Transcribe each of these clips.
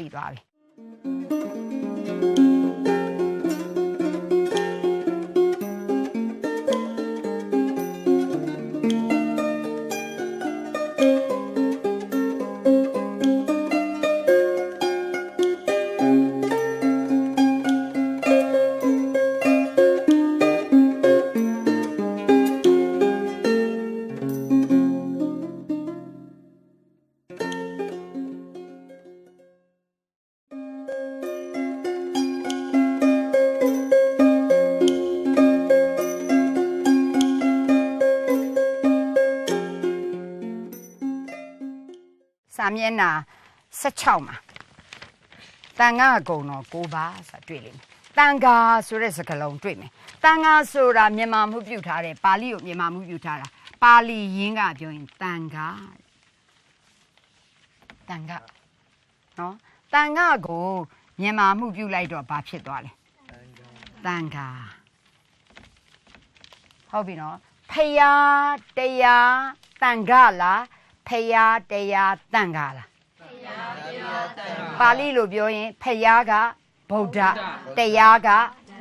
သိသွားပြီ 16မှာတန်ခါကုံတော့9ပါဆိုတာတွေ့လိမ့်မယ်တန်ခါဆိုတဲ့စကားလုံးတွေ့မယ်တန်ခါဆိုတာမြန်မာမှုပြုထားတယ်ပါဠိကိုမြန်မာမှုပြုထားတာပါဠိရင်းကပြောရင်တန်ခါတန်ခါနော်တန်ခါကိုမြန်မာမှုပြုလိုက်တော့ဘာဖြစ်သွားလဲတန်ခါဟုတ်ပြီနော်ဖယားတရားတန်ခါလားဖယားတရားတန်ခါလား ပါဠိလိုပြောရင်ဖယားကဗုဒ္ဓတရားက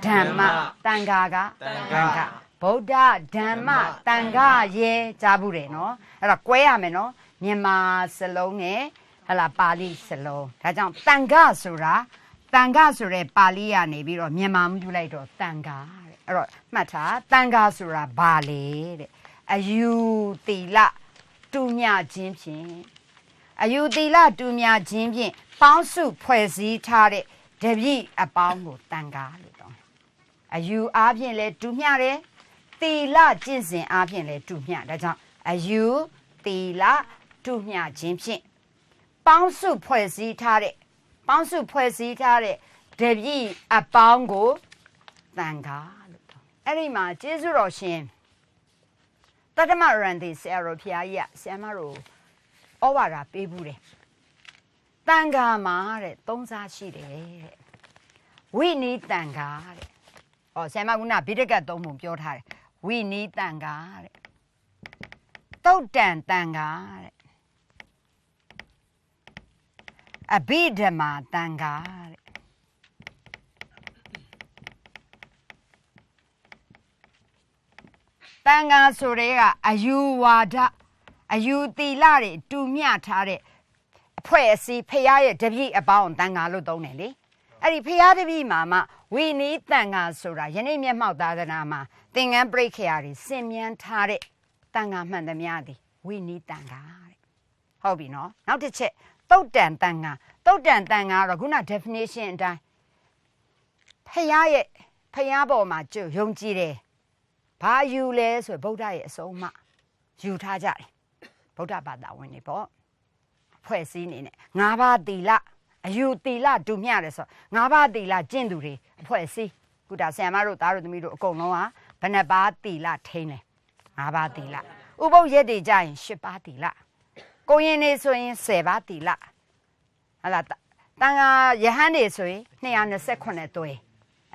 ဓမ္မတန်ခါကတန်ခါဗုဒ္ဓဓမ္မတန်ခါရဲကြားဘူးတယ်နော်အဲ့တော့꿰ရမယ်နော်မြန်မာစလုံးနဲ့ဟလာပါဠိစလုံးဒါကြောင့်တန်ခါဆိုတာတန်ခါဆိုတဲ့ပါဠိကနေပြီးတော့မြန်မာမှုပြုလိုက်တော့တန်ခါတဲ့အဲ့တော့မှတ်ထားတန်ခါဆိုတာဘာလဲတဲ့အယူတီလတူမြခြင်းဖြင့် အယူတီလတူမြခြင်းဖြင့်ပေါင်းစုဖွဲ့စည်းထားတဲ့တပည့်အပေါင်းကိုတန်ခါလို့တော့အယူအားဖြင့်လဲတူမျှတယ်တီလကျင့်စဉ်အားဖြင့်လဲတူမျှဒါကြောင့်အယူတီလတူမျှခြင်းဖြင့်ပေါင်းစုဖွဲ့စည်းထားတဲ့ပေါင်းစုဖွဲ့စည်းထားတဲ့တပည့်အပေါင်းကိုတန်ခါလို့တော့အဲ့ဒီမှာကျေးဇူးတော်ရှင်တတ္တမရန်ဒီဆရာတော်ဖျားကြီးကဆရာမတို့ ဩဝါဒပေးဘူးတယ်တန်ခါမှာတဲ့သုံးစားရှိတယ်တဲ့ဝိနီးတန်ခါတဲ့ဩဆရာမကဗိဒကတ်သုံးပုံပြောထားတယ်ဝိနီးတန်ခါတဲ့တုတ်တန်တန်ခါတဲ့အဘိဓမ္မာတန်ခါတဲ့တန်ခါဆိုတဲ့ကအယူဝါဒ အယူတီလတွေတူမျှထားတဲ့အဖွဲ့အစည်းဖရားရဲ့တပည့်အပေါင်းတန်ခါလို့သုံးတယ်လေအဲ့ဒီဖရားတပည့်မှာမှဝိနည်းတန်ခါဆိုတာယနေ့မျက်မှောက်သာသနာမှာသင်္ကန်းပရိခရာတွေစင်မြန်းထားတဲ့တန်ခါမှန်သမျှသည်ဝိနည်းတန်ခါတဲ့ဟုတ်ပြီနော်နောက်တစ်ချက်တုတ်တန်တန်ခါတုတ်တန်တန်ခါကတော့ခုန definition အတိုင်းဖရားရဲ့ဖရားပေါ်မှာကြုံယုံကြည်တယ်ဘာယူလဲဆိုဗုဒ္ဓရဲ့အဆုံးအမယူထားကြတယ် ဗုဒ္ဓဘာသာဝင်တွေပေါ့ဖွဲ့စည်းနေနဲ့ငါးပါးတီလအယူတီလဒုမျှတယ်ဆိုငါးပါးတီလကျင့်သူတွေအဖွဲ့စည်းခုဒါဆရာမတို့သားတို့သမီးတို့အကုန်လုံးဟာဘယ်နှပါးတီလထိန်းလဲငါးပါးတီလဥပုပ်ရက်တွေကြရင်၈ပါးတီလကိုရင်နေဆိုရင်10ပါးတီလဟလာတန်ဃာယဟန်နေဆိုရင်228တွဲ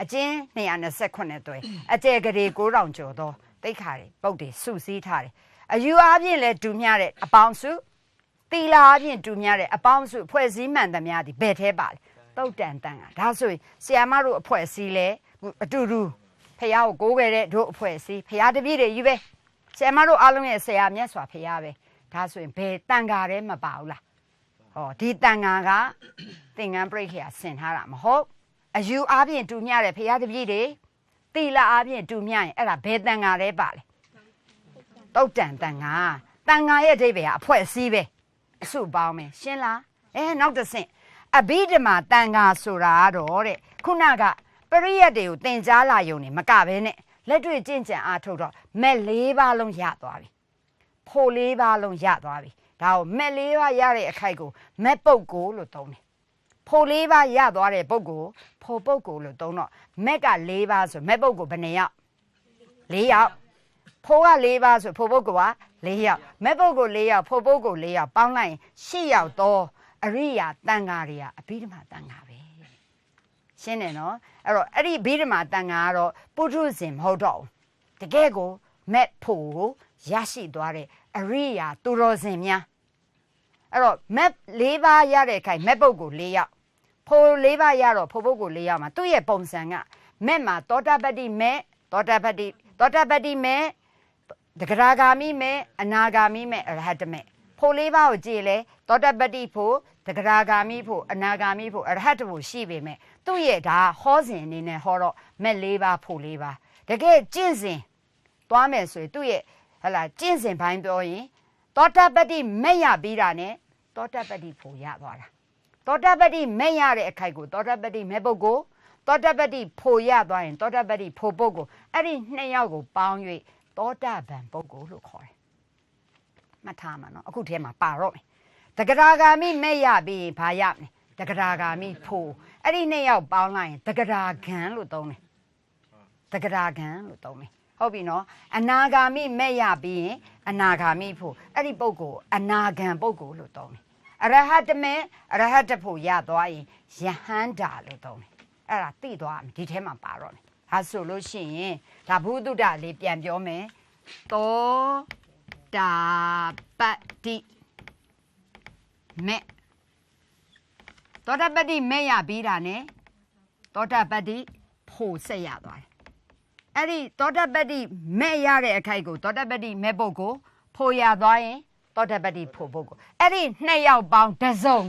အကျဉ်း228တွဲအကျယ်ကလေး9000ကျော်သော တိတ်ခါတွေပုတ်တွေစုစည်းထားတယ်အယူအားဖြင့်လဲဒူမျှတဲ့အပေါင်းစုတီလာအားဖြင့်ဒူမျှတဲ့အပေါင်းစုဖွဲ့စည်းမှန်သမျှဒီဘယ်ထဲပါလဲတုတ်တန်တန်ကဒါဆိုရင်ဆီယာမတို့အဖွဲ့စည်းလဲအတူတူဖះကိုကိုးခဲ့တဲ့တို့အဖွဲ့စည်းဖះတပည့်တွေယူပဲဆီယာမတို့အားလုံးရဲ့ဆရာမြတ်စွာဖះပဲဒါဆိုရင်ဘယ်တန်ကားထဲမပါဘူးလားဟောဒီတန်ကားကသင်္ကန်းပရိခေယဆင်ထားတာမဟုတ်အယူအားဖြင့်တူမျှတဲ့ဖះတပည့်တွေ တီလာအားဖြင့်တူမျှရင်အဲ့ဒါဘယ်တန်ကားထဲပါလဲတုတ်တန်တန်ကားတန်ကားရဲ့အဓိပ္ပာယ်ကအဖွဲ့အစည်းပဲအစုပေါင်းပဲရှင်းလားအဲနောက်တစ်ဆင့်အဘိဓမ္မာတန်ကားဆိုတာတော့တဲ့ခုနကပရိယတ်တွေကိုသင်ကြားလာယုံနေမကဘဲနဲ့လက်တွေ့ကျင့်ကြံအားထုတ်တော့မဲ့၄ပါးလုံးရသွားပြီဖို့၄ပါးလုံးရသွားပြီဒါကိုမဲ့၄ပါးရတဲ့အခိုက်ကိုမဲ့ပုတ်ကိုလို့သုံးတယ် ဖို့၄ပါးရသွားတဲ့ပုတ်ကိုဖို့ပုတ်ကိုလို့သုံးတော့မက်က၄ပါးဆိုမဲ့ပုတ်ကိုဘယ်နှယောက်၄ယောက်ဖိုးက၄ပါးဆိုဖိုးပုတ်က၄ယောက်မဲ့ပုတ်ကို၄ယောက်ဖိုးပုတ်ကို၄ယောက်ပေါင်းလိုက်ရင်၈ယောက်တော့အရိယာတန်ဃာတွေကအဘိဓမ္မာတန်ဃာပဲရှင်းတယ်နော်အဲ့တော့အဲ့ဒီဘိဓမ္မာတန်ဃာကတော့ပုထုဇဉ်မဟုတ်တော့ဘူးတကယ်ကိုမက်ဖို့ကိုရရှိသွားတဲ့အရိယာသူတော်စင်များအဲ့တော့မက်၄ပါးရတဲ့ခိုင်မက်ပုတ်ကို၄ယောက် ဖိုလေးပါးရတော့ဖိုပုဂ္ဂိုလ်လေးရမှာသူ့ရဲ့ပုံစံကမဲ့မှာသောတာပတ္တိမဲ့သောတာပတ္တိသောတာပတ္တိမဲ့တဂရာဂာမိမဲ့အနာဂာမိမဲ့အရဟတမဲ့ဖိုလေးပါးကိုကြည့်လေသောတာပတ္တိဖို့တဂရာဂာမိဖို့အနာဂာမိဖို့အရဟတဖို့ရှိပေမဲ့သူ့ရဲ့ဒါဟောစဉ်အနေနဲ့ဟောတော့မဲ့လေးပါးဖို့လေးပါတကယ်ကျင့်စဉ်သွားမယ်ဆိုရင်သူ့ရဲ့ဟလာကျင့်စဉ်ဘိုင်းပြောရင်သောတာပတ္တိမဲ့ရပြီးတာနဲ့သောတာပတ္တိဖို့ရသွားတာ သောတာပတ္တိမဲ့ရတဲ့အခိုက်ကိုသောတာပတ္တိမဲ့ပုဂ္ဂိုလ်သောတာပတ္တိဖို့ရသွားရင်သောတာပတ္တိဖို့ပုဂ္ဂိုလ်အဲ့ဒီနှစ်ယောက်ကိုပေါင်း၍သောတာပန်ပုဂ္ဂိုလ်လို့ခေါ်တယ်မှတ်ထားမှာနော်အခုထဲမှာပါတော့မယ်တဂရာဂာမိမဲ့ရပြီးရင်ဘာရမလဲတဂရာဂာမိဖို့အဲ့ဒီနှစ်ယောက်ပေါင်းလိုက်ရင်တဂရာဂံလို့သုံးတယ်တဂရာဂံလို့သုံးတယ်ဟုတ်ပြီနော်အနာဂါမိမဲ့ရပြီးရင်အနာဂါမိဖို့အဲ့ဒီပုဂ္ဂိုလ်အနာဂံပုဂ္ဂိုလ်လို့သုံးတယ် အရဟတမေအရဟတဖို့ရသွားရင်ယဟန္တာလို့သုံးတယ်အဲ့ဒါသိသွားမယ်ဒီထဲမှာပါတော့မယ်ဒါဆိုလို့ရှိရင်ဒါဘုဒ္ဓလေးပြန်ပြောမယ်သောတာပတ္တိမေသောတာပတ္တိမေရပြီးတာ ਨੇ သောတာပတ္တိဖို့ဆက်ရသွားတယ်အဲ့ဒီသောတာပတ္တိမဲ့ရတဲ့အခိုက်ကိုသောတာပတ္တိမဲ့ပုဂ္ဂိုလ်ဖို့ရသွားရင် သောတာပတ္တိဖို့ပုဂ္ဂိုလ်အဲ့ဒီနှစ်ယောက်ပေါင်းတစ်စုံ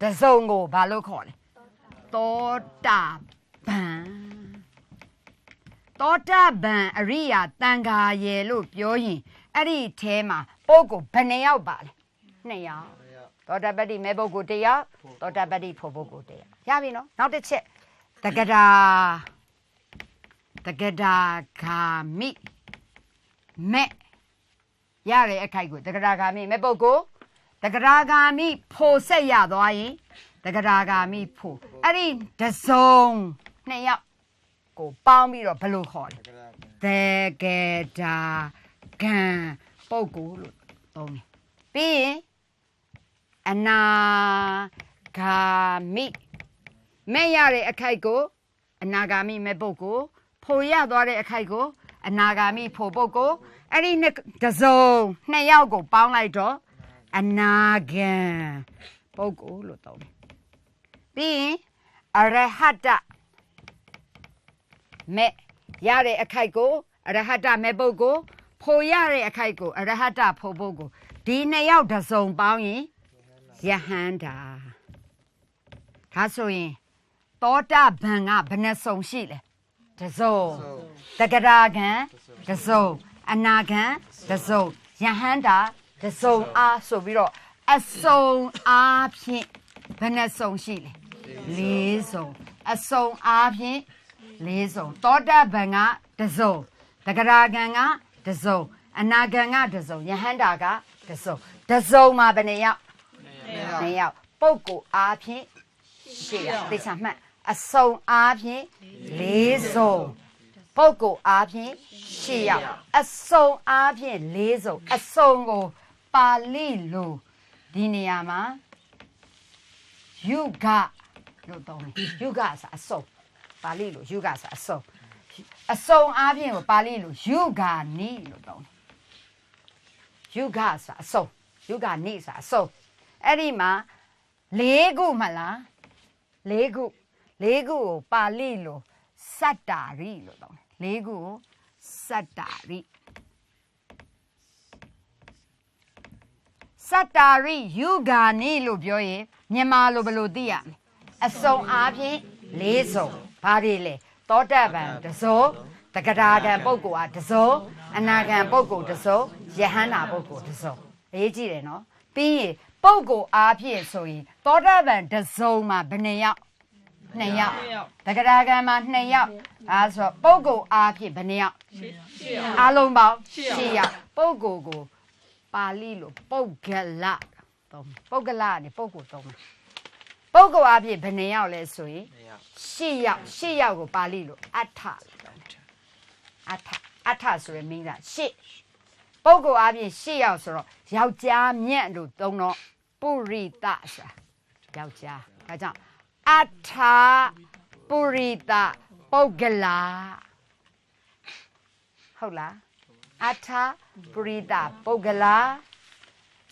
တစ်စုံကိုဘာလို့ခေါ်လဲသောတာပန်သောတာပန်အရိယာတန်ခါရယ်လို့ပြောရင်အဲ့ဒီအဲမှာပုဂ္ဂိုလ်ဘယ်နှစ်ယောက်ပါလဲနှစ်ယောက်သောတာပတ္တိမဲ့ပုဂ္ဂိုလ်တစ်ယောက်သောတာပတ္တိဖို့ပုဂ္ဂိုလ်တစ်ယောက်ရပြီနော်နောက်တစ်ချက်တက္ကရာတက္ကဒါဂာမိမဲ့ ရတဲ့အခိုက်ကိုတက္ကရာဂာမိမဲ့ပုဂ္ဂိုလ်တက္ကရာဂာမိဖို့ဆက်ရသွားရင်တက္ကရာဂာမိဖို့အဲ့ဒီတစုံနှစ်ယောက်ကိုပေါင်းပြီးတော့ဘယ်လိုခေါ်လဲတက္ကဒါဂံပုဂ္ဂိုလ်လို့သုံးတယ်ပြီးရင်အနာဂာမိမဲ့ရတဲ့အခိုက်ကိုအနာဂါမိမဲ့ပုဂ္ဂိုလ်ဖိုရသွားတဲ့အခိုက်ကို အနာဂါမိဖို့ပုဂ္ဂိုလ်အဲ့ဒီနှစ်တစ်စုံနှစ်ယောက်ကိုပေါင်းလိုက်တော့အနာဂံပုဂ္ဂိုလ်လို့သုံးတယ်ပြီးရင်အရဟတမဲ့ရတဲ့အခိုက်ကိုအရဟတမဲ့ပုဂ္ဂိုလ်ဖိုရတဲ့အခိုက်ကိုအရဟတဖို့ပုဂ္ဂိုလ်ဒီနှစ်ယောက်တစ်စုံပေါင်းရင်ယဟန္တာဒါဆိုရင်သောတာပန်ကဘယ်နှစုံရှိလဲ တစုံတက္ကရာကံတစုံအနာကံတစုံယဟန္တာတစုံအားဆိုပြီးတော့အစုံအားဖြင့်ဘယ်နှစုံရှိလဲလေးစုံအစုံအားဖြင့်လေးစုံသောတာပန်ကတစုံတက္ကရာကံကတစုံအနာကံကတစုံယဟန္တာကတစုံတစုံမှာဘယ်နှယောက်နှစ်ယောက်ပုဂ္ဂိုလ်အားဖြင့်ရှေ့ရသေချာမှတ် အစုံအားဖြင့်လေးစုံပုဂ္ဂိုလ်အားဖြင့်ရှေ့ရောက်အစုံအားဖြင့်လေးစုံအစုံကိုပါဠိလိုဒီနေရာမှာယုဂလို့တောင်းတယ်ယုဂဆိုအစုံပါဠိလိုယုဂဆိုအစုံအစုံအားဖြင့်ကိုပါဠိလိုယုဂာနိလို့တောင်းတယ်ယုဂဆိုအစုံယုဂာနိဆိုအစုံအဲ့ဒီမှာလေးခုမလားလေးခု လေးခုကိုပါဠိလိုစတ္တာရိလို့တောင်းတယ်လေးခုကိုစတ္တာရိစတ္တာရိယူဂာနိလို့ပြောရင်မြန်မာလိုဘယ်လိုသိရမလဲအစုံအားဖြင့်လေးစုံဘာတွေလဲသောတပန်တစုံတက္ကရာကံပုဂ္ဂိုလ်အားတစုံအနာကံပုဂ္ဂိုလ်တစုံယဟန္တာပုဂ္ဂိုလ်တစုံအရေးကြီးတယ်နော်ပြီးရင်ပုဂ္ဂိုလ်အားဖြင့်ဆိုရင်သောတပန်တစုံမှာဘယ်နှယောက် နှစ်ယောက်တက္ကရာကံမှာနှစ်ယောက်အဲဆိုပုဂ္ဂိုလ်အားဖြင့်ဘယ်နှယောက်အားလုံးပေါင်း6ယောက်ပုဂ္ဂိုလ်ကိုပါဠိလိုပုဂ္ဂလသုံးပုဂ္ဂလကနေပုဂ္ဂိုလ်သုံးတယ်ပုဂ္ဂိုလ်အားဖြင့်ဘယ်နှယောက်လဲဆိုရင်6ယောက်6ယောက်ကိုပါဠိလိုအဋ္ဌလို့သုံးတယ်အဋ္ဌအဋ္ဌဆိုရယ်မင်းသား8ပုဂ္ဂိုလ်အားဖြင့်8ယောက်ဆိုတော့ယောက်ျားမြတ်လို့သုံးတော့ပုရိသဆိုတာယောက်ျားဒါကြောင့် အဋ္ဌပုရိသပုဂ္ဂလာဟုတ်လားအဋ္ဌပုရိသပုဂ္ဂလာ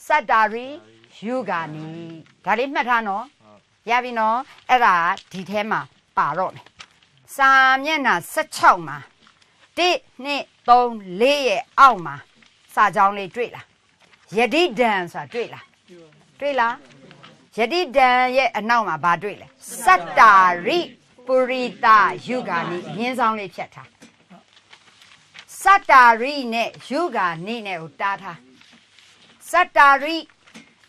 စတ္တာရိယူဂာနိဒါလေးမှတ်ထားနော်ရပြီနော်အဲ့ဒါဒီထဲမှာပါတော့မယ်စာမျက်နှာ16မှာ1 2 3 4ရဲ့အောက်မှာစာကြောင်းလေးတွေ့လားယတိဒံဆိုတာတွေ့လားတွေ့လား ယတိဒံရဲ့အနောက်မှာဘာတွေ့လဲစတ္တာရိပုရိသယုဂာနိရင်းဆောင်လေးဖြတ်ထားစတ္တာရိနဲ့ယုဂာနိနဲ့ကိုတားထားစတ္တာရိ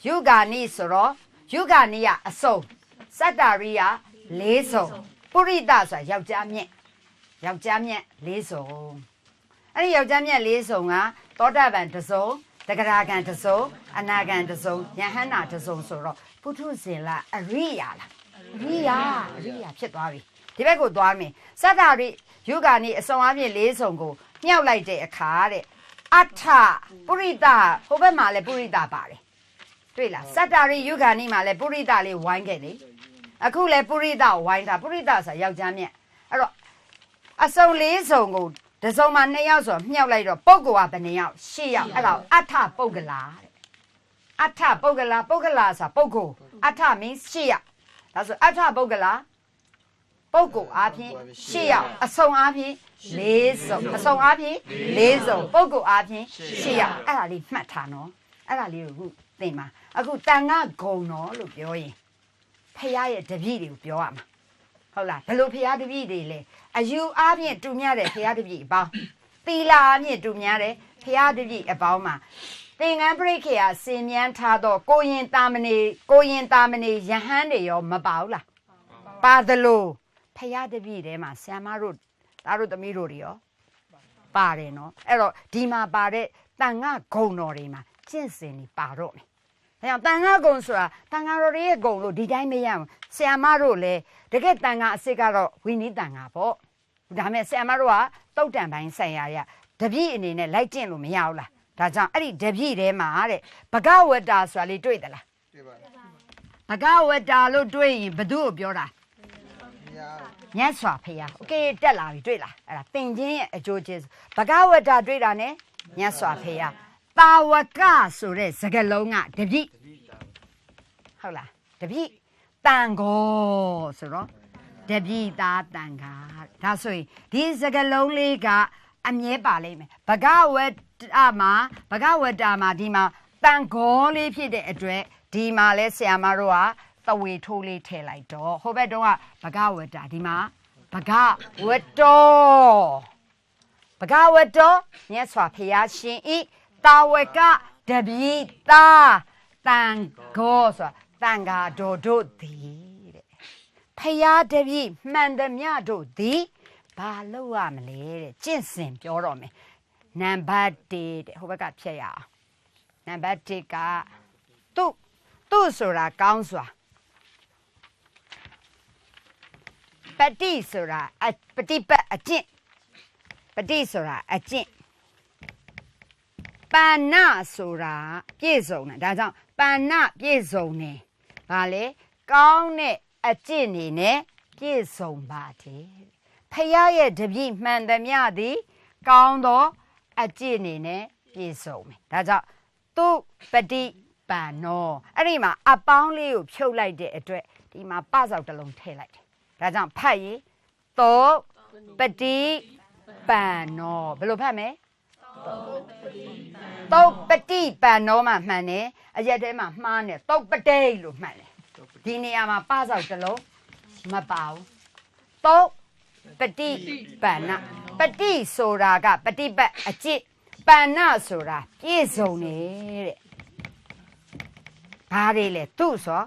ယုဂာနိဆိုတော့ယုဂာနိကအစုံစတ္တာရိကလေးစုံပုရိသဆိုတာယောက်ျားမြင့်ယောက်ျားမြင့်လေးစုံအဲ့ဒီယောက်ျားမြင့်လေးစုံကသောတာပန်တစ်စုံတဂရဂံတစ်စုံအနာဂံတစ်စုံယဟန္တာတစ်စုံဆိုတော့ ပုထုဇဉ်လားအရိယာလားအရိယာအရိယာဖြစ်သွားပြီဒီဘက်ကိုသွားမယ်စတ္တာရိယုဂာနိအစုံအပြင်လေးစုံကိုမြှောက်လိုက်တဲ့အခါတဲ့အထပုရိသဟိုဘက်မှာလည်းပုရိသပါတယ်တွေ့လားစတ္တာရိယုဂာနိမှာလည်းပုရိသလေးဝိုင်းခဲ့လေအခုလည်းပုရိသဝိုင်းတာပုရိသဆိုယောက်ျားမြတ်အဲ့တော့အစုံလေးစုံကိုတစ်စုံမှာ2ယောက်ဆိုတော့မြှောက်လိုက်တော့ပုဂ္ဂိုလ်ကဘယ်နှယောက်10ယောက်အဲ့ဒါကိုအထပုဂ္ဂလာတဲ့ အထပုဂ္ဂလာပုဂ္ဂလာဆိုတာပုဂ္ဂိုလ်အထ means 10ယောက်ဒါဆိုအထပုဂ္ဂလာပုဂ္ဂိုလ်အားဖြင့်10ယောက်အစုံအားဖြင့်၄စုံအစုံအားဖြင့်၄စုံပုဂ္ဂိုလ်အားဖြင့်10ယောက်အဲ့ဒါလေးမှတ်ထားနော်အဲ့ဒါလေးကိုအခုသင်ပါအခုတန်ခဂုံတော်လို့ပြောရင်ဖះရဲ့တပည့်တွေကိုပြောရမှာဟုတ်လားဘယ်လိုဖះတပည့်တွေလဲအယူအားဖြင့်တူမြတဲ့ဖះတပည့်အပေါင်းသီလာအားဖြင့်တူမြတဲ့ဖះတပည့်အပေါင်းမှာ သင်္ကန်းပရိခေယစင်မြန်းထားတော့ကိုရင်တာမဏေကိုရင်တာမဏေယဟန်တွေရောမပါဘူးလားပါသလိုဖះတပည့်ထဲမှာဆ iam တို့သားတို့သမီးတို့တွေရောပါတယ်နော်အဲ့တော့ဒီမှာပါတဲ့တန်ငါဂုံတော်တွေမှာကျင့်စဉ်တွေပါတော့မယ်။အဲကြောင့်တန်ငါဂုံဆိုတာတန်ငါတော်တွေရဲ့ဂုံလို့ဒီတိုင်းမရဘူး။ဆ iam တို့လည်းတကယ်တန်ငါအစ်စ်ကတော့ဝိနည်းတန်ငါပေါ့။ဒါမဲ့ဆ iam တို့ကတုတ်တန်ပိုင်းဆိုင်ရာရတပြည့်အနေနဲ့လိုက်ကျင့်လို့မရဘူးလား။ ဒါကြောင့်အဲ့ဒီတပြည့်ထဲမှာတဲ့ဘဂဝတ္တာဆိုတာလေးတွေ့သလား တွေ့ပါလား ။ဘဂဝတ္တာလို့တွေ့ရင်ဘသူ့ကိုပြောတာ မရ မြတ်စွာဘုရားโอเคတက်လာပြီတွေ့လားအဲ့ဒါသင်ချင်းရဲ့အကျိုးကျေးဇူးဘဂဝတ္တာတွေ့တာ ਨੇ မြတ်စွာဘုရားတာဝကဆိုတဲ့စကားလုံးကတပြိဟုတ်လားတပြိတန်ကိုဆိုတော့တပြိသားတန်ကာဒါဆိုရင်ဒီစကားလုံးလေးကအမြဲပါလိမ့်မယ်ဘဂဝတ္ တာမှာဘဂဝတ္တာမှာဒီမှာတန်ကိုလေးဖြစ်တဲ့အတွက်ဒီမှာလဲဆရာမတို့ကသဝေထိုးလေးထည့်လိုက်တော့ဟိုဘက်တုန်းကဘဂဝတ္တာဒီမှာဘဂဝတ္တောဘဂဝတ္တောမြတ်စွာဘုရားရှင်ဤတာဝကတပိတာတန်ကိုဆိုတာတန်ဃာတော်တို့သည်တဲ့ဖယားတပည့်မှန်သမျှတို့သည်ဘာလုပ်ရမလဲတဲ့ကျင့်စဉ်ပြောတော့မယ် နံပါတ်1တဲ့ဟိုဘက်ကဖြတ်ရအောင်နံပါတ်1ကသူ့သူ့ဆိုတာကောင်းစွာပတိဆိုတာအပฏิပတ်အကျင့်ပတိဆိုတာအကျင့်ပါဏဆိုတာပြည့်စုံတယ်ဒါကြောင့်ပါဏပြည့်စုံတယ်ဘာလဲကောင်းတဲ့အကျင့်နေနဲ့ပြည့်စုံပါတယ်ဖခင်ရဲ့တပည့်မှန်သမျှသည် ကောင်းသော အကျင့်နေနဲ့ပြည့်စုံမယ်ဒါကြောင့်သူပฏิပန်နောအဲ့ဒီမှာအပေါင်းလေးကိုဖြုတ်လိုက်တဲ့အတွက်ဒီမှာပစောက်တစ်လုံးထည့်လိုက်တယ်ဒါကြောင့်ဖတ်ရေးသောပฏิပန်နောဘယ်လိုဖတ်မလဲတုတ်ပတိပန်နောမှာမှန်တယ်အရက်ထဲမှာမှားတယ်တုတ်ပတိလို့မှန်တယ်ဒီနေရာမှာပစောက်တစ်လုံးမပါဘူးတုတ်ပတိပန်နာ ပฏิဆိုတာကပฏิပတ်အကျင့်ပန္နဆိုတာပြည့်စုံနေတဲ့ဘာတွေလဲသူဆို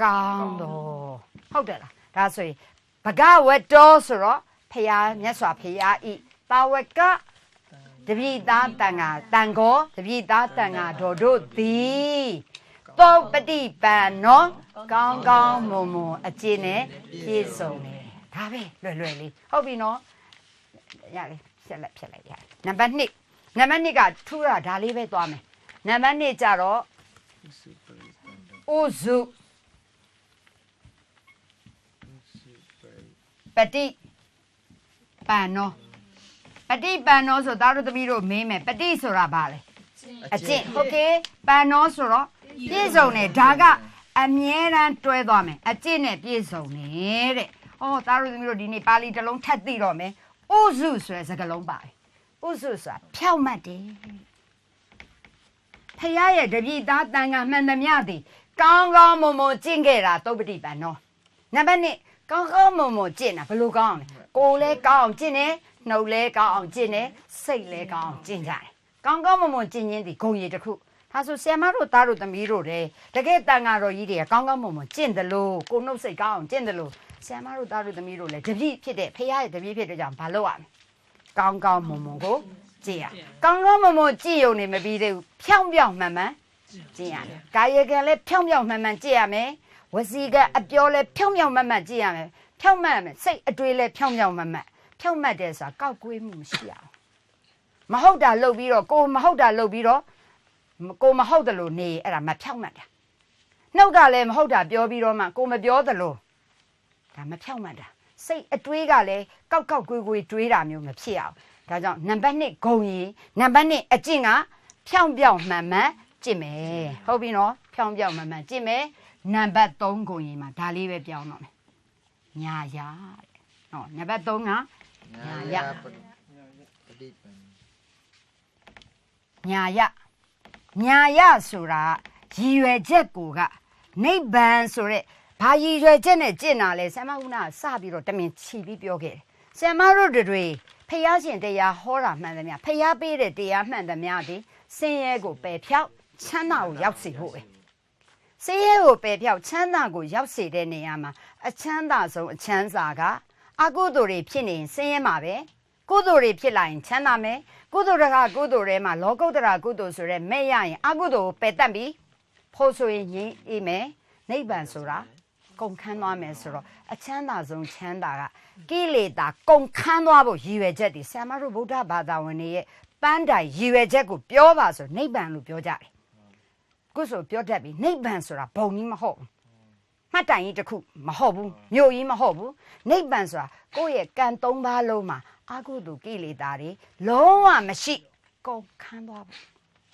ကောင်းတော်ဟုတ်တယ်လားဒါဆိုရင်ဘဂဝတ္တောဆိုတော့ဖရာမြတ်စွာဘုရားဤပါဝကတပိသားတန်ဃာတန်ခေါ်တပိသားတန်ဃာတော်တို့သည်ပုပ္ပတိပန်နောကောင်းကောင်းမွန်မွန်အကျင့်နဲ့ပြည့်စုံတယ်ဒါပဲလွယ်လွယ်လေးဟုတ်ပြီနော် ရလေဖြက်လိုက်ဖြက်လိုက်ရနံပါတ်1နံပါတ်2ကထူတာဒါလေးပဲသွားမယ်နံပါတ်2ကြတော့ဥစုပฏิပန်နောပฏิပန်နောဆိုသားတို့သမီးတို့မင်းမယ်ပฏิဆိုတာဘာလဲ အကျင့်โอเคပန်နောဆိုတော့ပြည့်စုံတယ်ဒါကအ အမြဲတမ်းတွဲသွားမယ်အကျင့်နဲ့ပြည့်စုံနေတဲ့။အော်သားတို့သမီးတို့ဒီနေ့ပါဠိတစ်လုံးထပ်သိတော့မယ်။ ဥစုဆိုတဲ့စကားလုံးပါတယ်။ဥစုဆိုတာဖြောက်မှတ်တယ်။ဖခင်ရဲ့တပည့်သားတန်ခါမှန်သမျှသည်ကောင်းကောင်းမွန်မွန်ကျင့်ခဲ့တာသုပ္ပတိပန်နော်။နံပါတ်1ကောင်းကောင်းမွန်မွန်ကျင့်တာဘယ်လိုကောင်းလဲ။ကိုယ်လဲကောင်းအောင်ကျင့်တယ်။နှုတ်လဲကောင်းအောင်ကျင့်တယ်။စိတ်လဲကောင်းအောင်ကျင့်ကြတယ်။ကောင်းကောင်းမွန်မွန်ကျင့်ခြင်းဒီဂုံရည်တစ်ခု။ ဒါဆိုဆရာမတို့သားတို့သမီးတို့တဲ့တကယ်တန်ဃာတော်ကြီးတွေကကောင်းကောင်းမွန်မွန်ကျင့်တယ်လို့ကိုယ်နှုတ်စိတ်ကောင်းအောင်ကျင့်တယ်လို့ဆရာမတို့သားတို့သမီးတို့လည်းတပည့်ဖြစ်တဲ့ဖခင်ရဲ့တပည့်ဖြစ်တဲ့ကြောင့်မလုပ်ရမယ်။ကောင်းကောင်းမွန်မွန်ကိုကျင့်ရ။ကောင်းကောင်းမွန်မွန်ကျင့်ရုံနဲ့မပြီးသေးဘူး။ဖြောင်းဖြောင်းမှန်မှန်ကျင့်ရတယ်။ကာယကံလည်းဖြောင်းဖြောင်းမှန်မှန်ကျင့်ရမယ်။ဝစီကအပြောလည်းဖြောင်းဖြောင်းမှန်မှန်ကျင့်ရမယ်။ဖြောင်းမှန်မယ်စိတ်အတွေးလည်းဖြောင်းဖြောင်းမှန်မှန်ဖြောင်းမှတ်တယ်ဆိုတာကောက်ကွေးမှုမရှိအောင်မဟုတ်တာလုပ်ပြီးတော့ကိုမဟုတ်တာလုပ်ပြီးတော့ ကိုမဟုတ်တယ်လို့နေအဲ့ဒါမဖြောင်းမှတ်တာနှုတ်ကလည်းမဟုတ်တာပြောပြီးတော့မှကိုမပြောသလိုဒါမဖြောင်းမှတ်တာစိတ်အတွေးကလည်းကောက်ကောက်ကွေးကွေးတွေးတာမျိုးမဖြစ်အောင်ဒါကြောင့်နံပါတ်1ဂုံရီနံပါတ်2အကျင့်ကဖြောင်းပြောင်းမှန်မှန်ကျင့်မယ်ဟုတ်ပြီနော်ဖြောင်းပြောင်းမှန်မှန်ကျင့်မယ်နံပါတ်3ဂုံရီမှာဒါလေးပဲပြောင်းတော့မယ်ညာရတဲ့နော်နံပါတ်3ကညာယပฏิပန်ညာယ ညာယဆိုတာရည်ရွယ်ချက်ကိုကနိဗ္ဗာန်ဆိုတဲ့ဘာရည်ရွယ်ချက်နဲ့ကျင့်တာလဲဆမ်မဟုနာစပြီးတော့တမင်ချီပြီးပြောခဲ့တယ်ဆမ်မတို့တွေဖះရှင်တရားဟောတာမှန်သမျှဖះပေးတဲ့တရားမှန်သမျှဒီဆင်းရဲကိုပယ်ဖြောက်ချမ်းသာကိုရောက်စေဖို့ပဲဆင်းရဲကိုပယ်ဖြောက်ချမ်းသာကိုရောက်စေတဲ့နေရာမှာအချမ်းသာဆုံးအချမ်းသာကအကုသိုလ်တွေဖြစ်နေရင်ဆင်းရဲမှာပဲကုသိုလ်တွေဖြစ်လာရင်ချမ်းသာမယ် ကုသိုလ်တကကုသိုလ်ထဲမှာလောကုတ္တရာကုသိုလ်ဆိုရဲမဲ့ရရင်အကုသိုလ်ကိုပယ်တတ်ပြီးဖို့ဆိုရင်ငြိမ်းအေးမယ်နိဗ္ဗာန်ဆိုတာကုန်ခန်းသွားမယ်ဆိုတော့အချမ်းသာဆုံးချမ်းသာကကိလေသာကုန်ခန်းသွားဖို့ရည်ရွယ်ချက်ဒီဆရာမတို့ဗုဒ္ဓဘာသာဝင်တွေရဲ့ပန်းတိုင်ရည်ရွယ်ချက်ကိုပြောပါဆိုနိဗ္ဗာန်လို့ပြောကြတယ်ခုဆိုပြောတတ်ပြီနိဗ္ဗာန်ဆိုတာဘုံကြီးမဟုတ်ဘူးမှတ်တိုင်ကြီးတစ်ခုမဟုတ်ဘူးမြို့ကြီးမဟုတ်ဘူးနိဗ္ဗာန်ဆိုတာကိုယ့်ရဲ့ကံသုံးပါးလုံးမှာ အာဟုတုကိလေသာတွေလုံးဝမရှိကုန်ခန်းသွားဖို့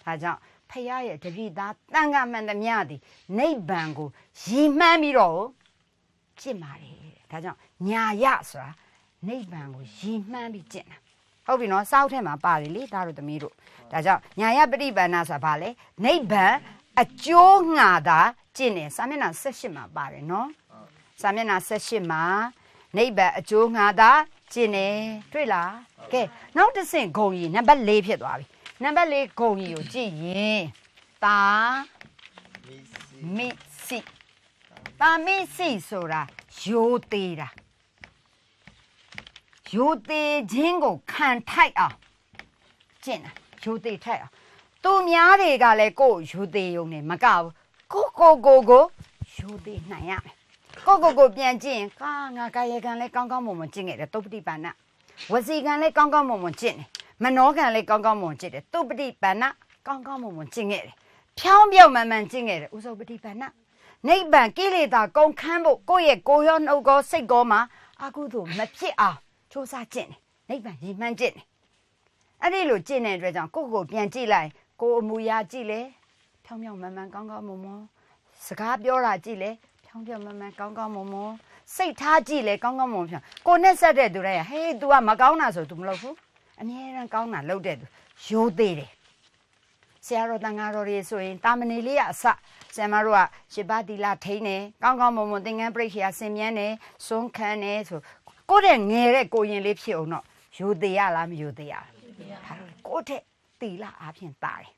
ဒါကြောင့်ဖခင်ရဲ့တပည့်သားတန်ခါမှန်သမျှသည်နိဗ္ဗာန်ကိုရည်မှန်းပြီးတော့ကျင့်ပါတယ်တဲ့ဒါကြောင့်ညာယဆိုတာနိဗ္ဗာန်ကိုရည်မှန်းပြီးကျင့်တာဟုတ်ပြီနော်စောက်ထဲမှာပါတယ်လေဒါတို့သမီးတို့ဒါကြောင့်ညာယပฏิပန္နာဆိုတာဘာလဲနိဗ္ဗာန်အကျိုးငှာတာကျင့်တယ်စာမျက်နှာ78မှာပါတယ်နော်စာမျက်နှာ78မှာနိဗ္ဗာန်အကျိုးငှာတာ ကျင့်တယ်တွေ့လားကဲနောက်တစ်ဆင့်ဂုံကြီးနံပါတ်4ဖြစ်သွားပြီနံပါတ်4ဂုံကြီးကိုကြည့်ရင်တာမိစီမိစီတာမိစီဆိုတာရိုးသေးတာရိုးသေးခြင်းကိုခံထိုက်အောင်ကျင့်တာရိုးသေးထိုက်အောင်သူများတွေကလည်းကိုယ်ရိုးသေးရုံနဲ့မကဘူးကိုကိုကိုကိုရိုးသေးနိုင်ရမယ် ကိုကိုကိုပြန်ကျင့်ရင်ကာငါကာယကံလည်းကောင်းကောင်းမွန်မွန်ကျင့်ခဲ့တယ်သုပ္ပတိပါဏဝစီကံလည်းကောင်းကောင်းမွန်မွန်ကျင့်တယ်မနောကံလည်းကောင်းကောင်းမွန်မွန်ကျင့်တယ်သုပ္ပတိပါဏကောင်းကောင်းမွန်မွန်ကျင့်ခဲ့တယ်ဖြောင်းပြောင်းမှန်မှန်ကျင့်ခဲ့တယ်ဥစုပတိပါဏနိဗ္ဗာန်ကိလေသာကုန်ခန်းဖို့ကိုယ့်ရဲ့ကိုယ်ရောနှုတ်ကောစိတ်ကောမှာအကုသို့မဖြစ်အောင်စူးစမ်းကျင့်တယ်နိဗ္ဗာန်ရည်မှန်းကျင့်တယ်အဲ့ဒီလိုကျင့်တဲ့အတွက်ကြောင့်ကိုယ့်ကိုယ်ပြန်ကြည့်လိုက်ကိုယ်အမူအရာကြည့်လေဖြောင်းဖြောင်းမှန်မှန်ကောင်းကောင်းမွန်မွန်စကားပြောတာကြည့်လေ ဖြောင်းဖြောင်းမှန်မှန်ကောင်းကောင်းမွန်မွန်စိတ်ထားကြည့်လေကောင်းကောင်းမွန်ဖြောင်းကိုယ်နဲ့ဆက်တဲ့သူတွေကဟေး तू ကမကောင်းတာဆို तू မလုပ်ဘူးအမြဲတမ်းကောင်းတာလုပ်တဲ့သူရိုးသေးတယ်ဆရာတော်တန်ဃာတော်တွေဆိုရင်တာမဏေလေးကအစဆရာမတို့ကရှစ်ပါးတီလာထိန်းတယ်ကောင်းကောင်းမွန်မွန်သင်္ကန်းပြိခရာဆင်မြန်းတယ်စွန်းခန်းတယ်ဆိုကိုယ့်တဲ့ငယ်တဲ့ကိုရင်လေးဖြစ်အောင်တော့ယူသေးရလားမယူသေးရလားဒါတော့ကိုယ့်တဲ့တီလာအားဖြင့်တာတယ်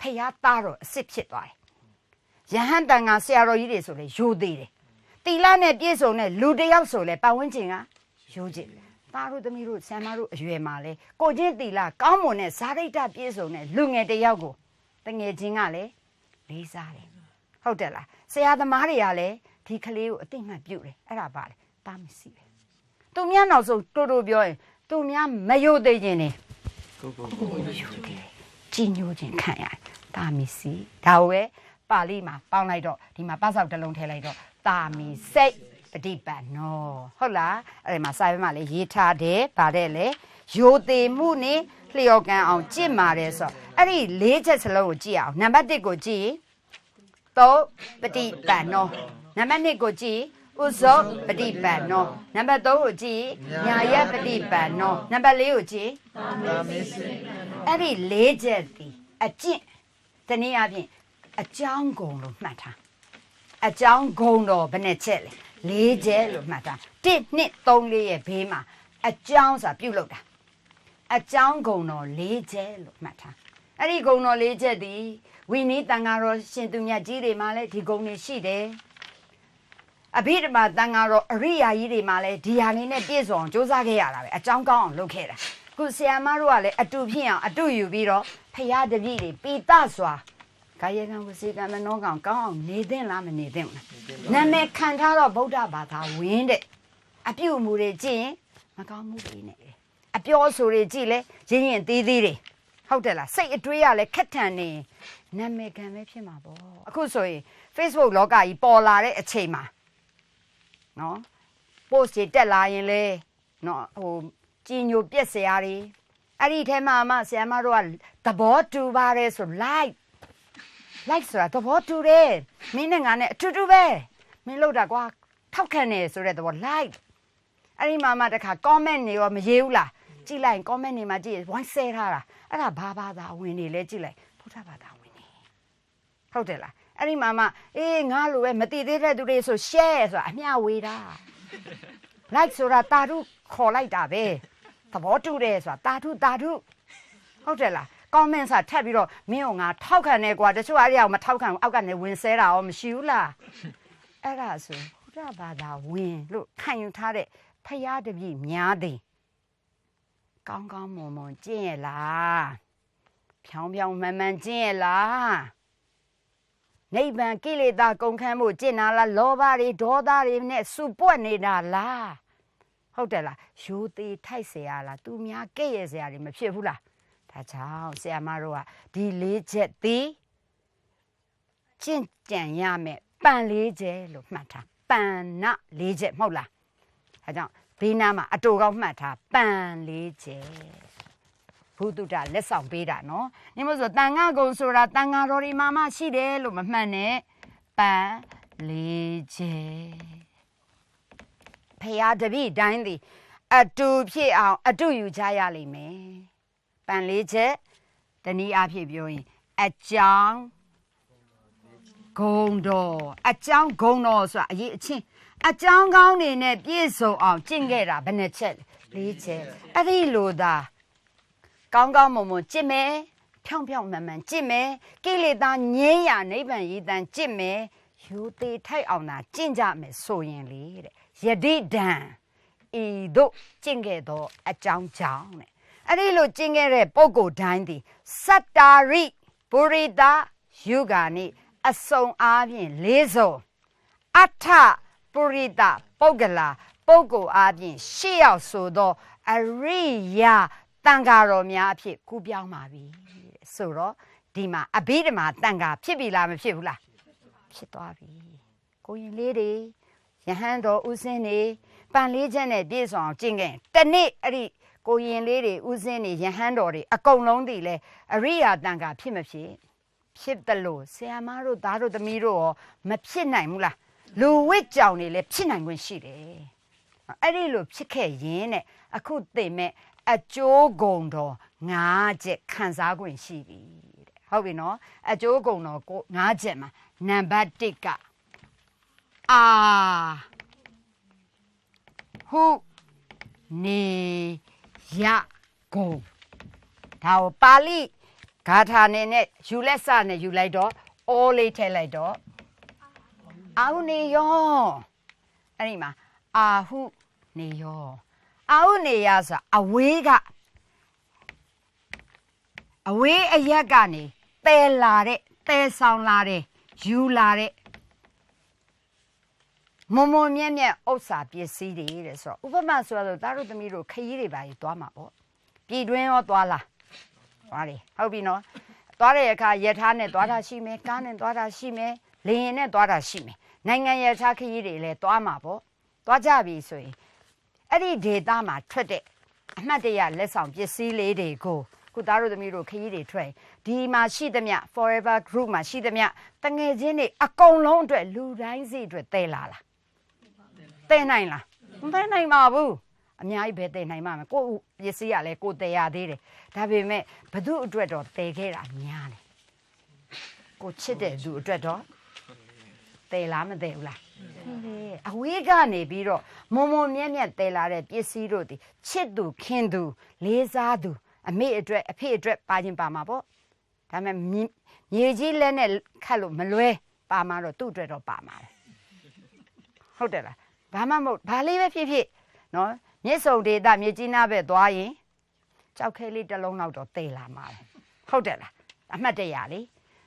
ဖះသားတော့အစ်စ်ဖြစ်သွားတယ် ယဟန်တန်ဃာဆရာတော်ကြီးတွေဆိုလေယူသေးတယ်တီလာနဲ့ပြည့်စုံတဲ့လူတစ်ယောက်ဆိုလေပတ်ဝန်းကျင်ကယူကြည့်သားတို့သမီးတို့ဆရာမတို့အရွယ်မှာလေကိုချင်းတီလာကောင်းမွန်တဲ့ဇာတိတ္တပြည့်စုံတဲ့လူငယ်တစ်ယောက်ကိုတငယ်ချင်းကလည်းလေးစားတယ်ဟုတ်တယ်လားဆရာသမားတွေကလည်းဒီကလေးကိုအသိမှတ်ပြုတယ်အဲ့ဒါပါလေတားမရှိပဲသူများနောက်ဆုံးတူတူပြောရင်သူများမယုတ်သေးခြင်းနေကိုကိုကိုကြီးညိုခြင်းခံရတယ်တားမရှိဒါကို ပဲပါဠိမှာပေါင်းလိုက်တော့ဒီမှာပတ်ဆောက်တစ်လုံးထည့်လိုက်တော့တာမီစိတ်ပฏิပတ်နောဟုတ်လားအဲ့ဒီမှာစာရွက်မှာလည်းရေးထားတယ်ဗါတဲ့လေယိုသေးမှုနဲ့လျော်ကန်အောင်ကြင့်မာတယ်ဆိုတော့အဲ့ဒီလေးချက်စလုံးကိုကြည့်အောင်နံပါတ်1ကိုကြည့်ရင် 3ပฏิပတ်နောနံပါတ်2ကိုကြည့်ဥဇောပฏิပတ်နောနံပါတ်3ကိုကြည့်ညာယပฏิပတ်နောနံပါတ်4ကိုကြည့် တာမစ္စရိ အဲ့ဒီလေးချက်ဒီအကျင့်တနည်းအားဖြင့် အကြောင်းကုံလို့မှတ်ထားအကြောင်းဂုံတော်ဘယ်နဲ့ချက်လဲလေးချက်လို့မှတ်ထား1 2 3 4ရဲ့ဘေးမှာအကြောင်းဆိုတာပြုတ်လောက်တာအကြောင်းဂုံတော်လေးချက်လို့မှတ်ထားအဲ့ဒီဂုံတော်လေးချက်ဒီဝိနည်းတန်ဃာတော်ရှင်သူမြတ်ကြီးတွေမှာလည်းဒီဂုံတွေရှိတယ်အဘိဓမ္မာတန်ဃာတော်အရိယာကြီးတွေမှာလည်းဒီဟာလေးနဲ့ပြည့်စုံအောင်စူးစမ်းခဲ့ရတာပဲအကြောင်းကောင်းအောင်လုပ်ခဲ့တာခုဆရာမတို့ကလည်းအတူဖြစ်အောင်အတူယူပြီးတော့ဖရာတပည့်တွေပိတစွာ ကာယကံဝစီကံမနောကံကောင်းအောင်နေသင့်လားမနေသင့်ဘူးလားနာမည်ခံထားတော့ဗုဒ္ဓဘာသာဝင်တဲ့အပြုအမူတွေကြည့်ရင်မကောင်းမှုတွေနဲ့အပြောဆိုတွေကြည့်လဲရင်းရင်သေးသေးတွေဟုတ်တယ်လားစိတ်အတွေးရလဲခက်ထန်နေရင်နာမည်ခံပဲဖြစ်မှာပေါ့အခုဆိုရင် Facebook လောကကြီးပေါ်လာတဲ့အချိန်မှာနော် post တွေတက်လာရင်လေနော်ဟိုကြီးညိုပြက်စရာတွေအဲ့ဒီထဲမှာမှဆရာမတို့ကသဘောတူပါတယ်ဆို like like ဆိုတာသဘောတူတယ်မင်းနဲ့ငါနဲ့အတူတူပဲမင်းလို့တာကွာထောက်ခံနေဆိုတဲ့သဘော like အဲ့ဒီမှာမှတခါ comment တွေရောမရေးဘူးလားကြည့်လိုက် comment တွေမှာကြည့်ဝိုင်းဆဲထားတာအဲ့ဒါဘာဘာသာဝင်နေလဲကြည့်လိုက်ဘုရားဘာသာဝင်နေဟုတ်တယ်လားအဲ့ဒီမှာမှအေးငါလိုပဲမတိသေးတဲ့သူတွေဆို share ဆိုတာအမျှဝေတာ like ဆိုတာတာထုခေါ်လိုက်တာပဲသဘောတူတယ်ဆိုတာတာထုတာထုဟုတ်တယ်လား comment စာထပ်ပြီးတော့မင်းကငါထောက်ခံနေကွာတချို့အရာကိုမထောက်ခံဘူးအောက်ကနေဝင်ဆဲတာရောမရှိဘူးလားအဲ့ဒါဆိုဘုရားဘာသာဝင်လို့ခံယူထားတဲ့ဖရာတပည့်များသည်ကောင်းကောင်းမွန်မွန်ကျင့်ရလားဖြောင်းဖြောင်းမှန်မှန်ကျင့်ရလားနိဗ္ဗာန်ကိလေသာကုန်ခန်းမှုကျင့်တာလားလောဘတွေဒေါသတွေနဲ့စုပွက်နေတာလားဟုတ်တယ်လားရိုးသေးထိုက်เสียရလားသူများကဲ့ရဲ့เสียရတွေမဖြစ်ဘူးလား ဒါကြောင့်ဆရာမတို့ကဒီလေးချက်သည်ကျင့်ကြံရမယ်ပန်လေးချက်လို့မှတ်ထားပန်နလေးချက်မဟုတ်လားဒါကြောင့်ဘေးနားမှာအတူကောင်းမှတ်ထားပန်လေးချက်ဘုဒ္ဓတလက်ဆောင်ပေးတာနော်ဒီမို့ဆိုတန်ဃာကုံဆိုတာတန်ဃာတော်ဒီမှာမရှိတယ်လို့မမှတ်နဲ့ပန်လေးချက်ဖရာတပည့်တိုင်းသည်အတူဖြစ်အောင်အတူယူကြရလိမ့်မယ် ပန်လေးချက်တနည်းအားဖြင့်ပြောရင်အကြောင်းဂုံတော်အကြောင်းဂုံတော်ဆိုတာအရေးအချင်းအကြောင်းကောင်းနေနဲ့ပြည့်စုံအောင်ကျင့်ခဲ့တာဘယ်နှချက်လဲလေးချက်အဲ့ဒီလိုသာကောင်းကောင်းမွန်မွန်ကျင့်မယ်ဖြောင်းဖြောင်းမှန်မှန်ကျင့်မယ်ကိလေသာငြိမ်းရာနိဗ္ဗာန်ရည်တန်ကျင့်မယ်ယူသေးထိုက်အောင်သာကျင့်ကြမယ်ဆိုရင်လေတဲ့ယတိဒံဤတို့ကျင့်ခဲ့သောအကြောင်းကြောင့်တဲ့ အဲ့ဒီလိုကျင့်ခဲ့တဲ့ပုဂ္ဂိုလ်တိုင်းသည်စတ္တာရိပုရိသယုဂာနိအစုံအားဖြင့်လေးစုံအထပုရိသပုဂ္ဂလာပုဂ္ဂိုလ်အားဖြင့်ရှေ့ရောက်ဆိုသောအရိယာတန်ဃာတော်များအဖြစ်ကူးပြောင်းပါပြီတဲ့ဆိုတော့ဒီမှာအဘိဓမ္မာတန်ဃာဖြစ်ပြီလားမဖြစ်ဘူးလားဖြစ်သွားပြီကိုရင်လေးတွေယဟန်တော်ဥစဉ်နေပန်လေးချက်နဲ့ပြည့်စုံအောင်ကျင့်ခဲ့ရင်တနေ့အဲ့ဒီ ကိုရင်လေးတွေဥစဉ်နေယဟန်တော်တွေအကုန်လုံးတည်လဲအရိယာတန်ဃာဖြစ်မဖြစ်ဖြစ်တယ်လို့ဆရာမတို့သားတို့သမီးတို့ရောမဖြစ်နိုင်ဘူးလားလူဝစ်ကြောင်နေလဲဖြစ်နိုင်ခွင့်ရှိတယ်အဲ့ဒီလိုဖြစ်ခဲ့ရင်တဲ့အခုသိမဲ့အကျိုးဂုံတော်၅ချက်ခံစားခွင့်ရှိပြီတဲ့ဟုတ်ပြီနော်အကျိုးဂုံတော်ကို၅ချက်မှာနံပါတ်1ကအာဟုနေ ယဂုံဒါကိုပါဠိဂါထာနဲ့နဲ့ယူလက်စနဲ့ယူလိုက်တော့အိုးလေးထည့်လိုက်တော့အာဟုနေယောအဲ့ဒီမှာအာဟုနေယောအာဟုနေယဆိုတာအဝေးကအဝေးအရက်ကနေတဲလာတဲ့တဲဆောင်လာတဲ့ယူလာတဲ့ မုံမုံမြက်မြက်ဥစ္စာပစ္စည်းတွေတဲ့ဆိုတော့ဥပမာဆိုတော့သားတို့သမီးတို့ခရီးတွေပါကြီးသွားမှာပေါ့ပြည်တွင်းရောသွားလားသွားတယ်ဟုတ်ပြီနော်သွားတဲ့အခါယထာနဲ့သွားတာရှိမယ်ကားနဲ့သွားတာရှိမယ်လေရင်နဲ့သွားတာရှိမယ်နိုင်ငံယထာခရီးတွေလည်းသွားမှာပေါ့သွားကြပြီဆိုရင်အဲ့ဒီဒေတာမှာထွက်တဲ့အမှတ်တရလက်ဆောင်ပစ္စည်းလေးတွေကိုခုသားတို့သမီးတို့ခရီးတွေထွက်ရင်ဒီဒီမှာရှိသမျှ forever group မှာရှိသမျှတငယ်ချင်းတွေအကုန်လုံးအတွက်လူတိုင်းစီအတွက်တည်လာလား တည်နိုင်လားမတည်နိုင်ပါဘူးအများကြီးပဲတည်နိုင်မှာမယ်ကိုယ့်ပစ္စည်းကလည်းကိုယ်တည်ရသေးတယ်ဒါပေမဲ့ဘသူအတွက်တော့တည်ခဲ့တာများတယ်ကိုချစ်တဲ့သူအတွက်တော့တည်လားမတည်ဘူးလားအဝေးကနေပြီးတော့မုံမုံမြက်မြက်တဲလာတဲ့ပစ္စည်းတို့ဒီချစ်သူခင်သူလေးစားသူအမေအတွက်အဖေအတွက်ပါခြင်းပါမှာပေါ့ဒါပေမဲ့မြေမြေကြီးလက်နဲ့ခတ်လို့မလွဲပါမှာတော့သူ့အတွက်တော့ပါမှာပဲဟုတ်တယ်လား ဘာမှမဟုတ်ဘာလေးပဲဖြစ်ဖြစ်နော်မြစ်စုံဒေတာမြေကြီးနားပဲသွားရင်ကြောက်ခဲလေးတစ်လုံးလောက်တော့တေးလာမှာပဲဟုတ်တယ်လားအမှတ်တရလေ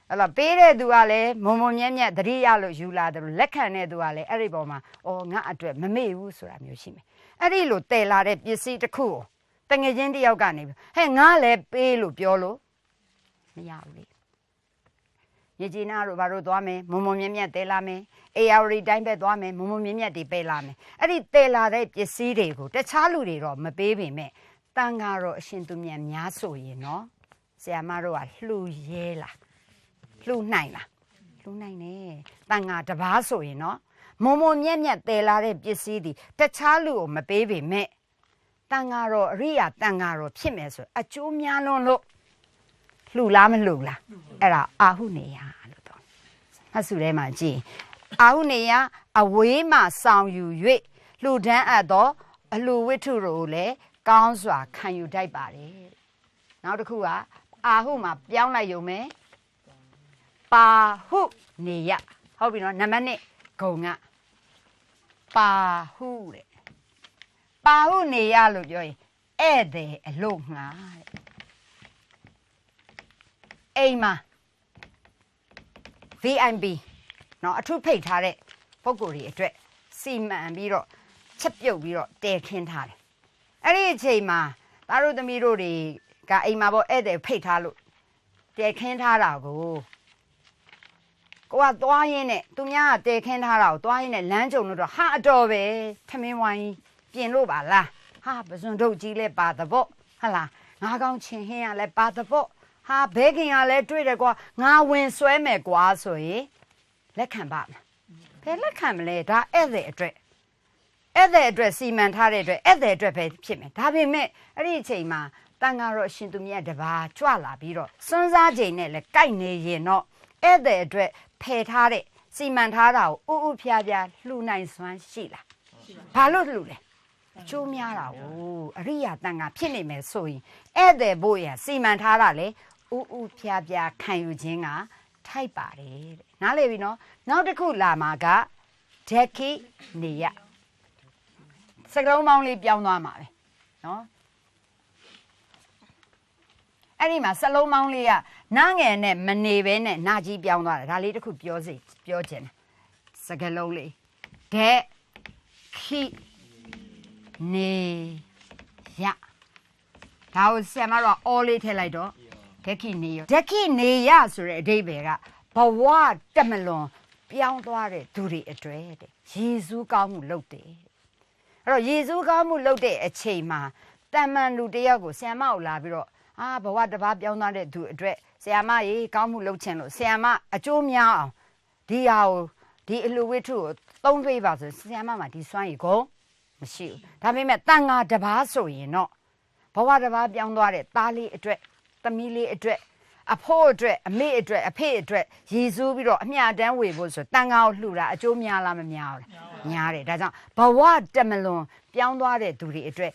အဲ့တော့ပေးတဲ့သူကလည်းမုံမုံမြက်မြက်သတိရလို့ယူလာတယ်လို့လက်ခံတဲ့သူကလည်းအဲ့ဒီပေါ်မှာအော်ငါအတွက်မမေ့ဘူးဆိုတာမျိုးရှိမယ်အဲ့ဒီလိုတည်လာတဲ့ပစ္စည်းတစ်ခုကိုတငယ်ချင်းတစ်ယောက်ကနေပြီးဟဲ့ငါလည်းပေးလို့ပြောလို့မရဘူးလေ ရေကြီးနာတို့ဘာလို့သွားမယ်မုံမုံမြက်မြက်တည်လာမယ်အေယာရီတိုင်းပဲသွားမယ်မုံမုံမြက်မြက်တွေပေးလာမယ်အဲ့ဒီတည်လာတဲ့ပစ္စည်းတွေကိုတခြားလူတွေတော့မပေးပေမဲ့တန်ဃာတော့အရှင်သူမြတ်များဆိုရင်နော်ဆရာမတို့ကလှူရဲလားလှူနိုင်လားလှူနိုင်တယ်တန်ငါတပားဆိုရင်နော်မုံမုံမြက်မြက်တဲလာတဲ့ပစ္စည်းဒီတခြားလူကိုမပေးပေမဲ့တန်ငါတော့အရိယာတန်ငါတော့ဖြစ်မယ်ဆိုအကျိုးများလွန်းလို့ လှူလားမလှူလားအဲ့ဒါအာဟုနေယလို့တော့မှတ်စုထဲမှာကြည့်အာဟုနေယအဝေးမှဆောင်ယူ၍လှူဒန်းအပ်သောအလှူဝိတ္ထုတို့ကိုလည်းကောင်းစွာခံယူတတ်ပါတယ်နောက်တစ်ခုကအာဟုမှာပြောင်းလိုက်ရုံပဲပါဟုနေရဟုတ်ပြီနော်နံပါတ်1ဂုံကပါဟုတဲ့ပါဟုနေရလို့ပြောရင်ဧည့်သည်အလို့ငှာတဲ့ အိမ်မှာ VIB เนาะအထုဖိတ်ထားတဲ့ပုံကိုယ်တွေအတွက်စီမံပြီးတော့ချက်ပြုတ်ပြီးတော့တဲခင်းထားတယ်အဲ့ဒီအချိန်မှာသားတို့သမီးတို့တွေကအိမ်မှာပေါ့ဧည့်သည်ဖိတ်ထားလို့တဲခင်းထားတာကို ကိုကသွားရင်းနဲ့သူများကတဲခင်းထားတာကိုသွားရင်းနဲ့လမ်းကြုံလို့တော့ဟာအတော်ပဲထမင်းဝိုင်းပြင်လို့ပါလားဟာပဇွန်ထုတ်ကြီးလဲပါသဘောဟာလားငါးကောင်းချင်ဟင်းရလဲပါသဘော ဟာဘဲခင်ကလည်းတွေ့တယ်ကွာငါဝင်ဆွဲမယ်ကွာဆိုရင်လက်ခံပါမလားဘယ်လက်ခံမလဲဒါဧည့်သည်အတွက်ဧည့်သည်အတွက်စီမံထားတဲ့အတွက်ဧည့်သည်အတွက်ပဲဖြစ်မယ်ဒါပေမဲ့အဲ့ဒီအချိန်မှာတန်ဃာတော်အရှင်သူမြတ်တပါးကြွလာပြီးတော့စွန်းစားချိန်နဲ့လဲကြိုက်နေရင်တော့ဧည့်သည်အတွက်ဖယ်ထားတဲ့စီမံထားတာကိုဥဥဖျားဖျားလှူနိုင်စွမ်းရှိလားဘာလို့လှူလဲအကျိုးများတာကိုအရိယာတန်ကဖြစ်နေမယ်ဆိုရင်ဧည့်သည်ဘို့ရစီမံထားတာလေ ဥဥဖျားဖျားခံယူခြင်းကထိုက်ပါတယ်တဲ့နားလေပြီနော်နောက်တစ်ခုလာမှာကဒက်ခိနေရစကလုံးပေါင်းလေးပြောင်းသွားမှာပဲနော်အဲ့ဒီမှာစလုံးမောင်းလေးကနားငယ်နဲ့မနေဘဲနဲ့နာကြီးပြောင်းသွားတယ်ဒါလေးတစ်ခုပြောစီပြောချင်တယ်စကလုံးလေးဒက်ခိနေရဒါကိုဆရာမတော့အော်လေးထည့်လိုက်တော့ ဒက်ခိနေရဒက်ခိနေရဆိုတဲ့အဓိပ္ပာယ်ကဘဝတက်မလွန်ပြောင်းသွားတဲ့သူတွေအတွေ့တဲ့ယေရှုကောင်းမှုလုပ်တယ်တဲ့အဲ့တော့ယေရှုကောင်းမှုလုပ်တဲ့အချိန်မှာတမန်လူတစ်ယောက်ကိုဆီယမကိုလာပြီးတော့အာဘဝတစ်ပါးပြောင်းသွားတဲ့သူအတွက်ဆီယမရေကောင်းမှုလုပ်ခြင်းလို့ဆီယမအကျိုးများအောင်ဒီဟာကိုဒီအလူဝိထုကိုသုံးပေးပါဆိုဆီယမမှာဒီစွမ်းရည်ကိုမရှိဘူးဒါပေမဲ့တန်ဃာတစ်ပါးဆိုရင်တော့ဘဝတစ်ပါးပြောင်းသွားတဲ့သားလေးအတွက် သမီးလေးအတွက်အဖိုးအတွက်အမေအတွက်အဖေအတွက်ရည်စူးပြီးတော့အမျှတန်းဝေဖို့ဆိုတန်ဃာကိုလှူတာအကျိုးများလားမများဘူးလားများတယ်ဒါကြောင့်ဘဝတက်မလွန်ပြောင်းသွားတဲ့သူတွေအတွက်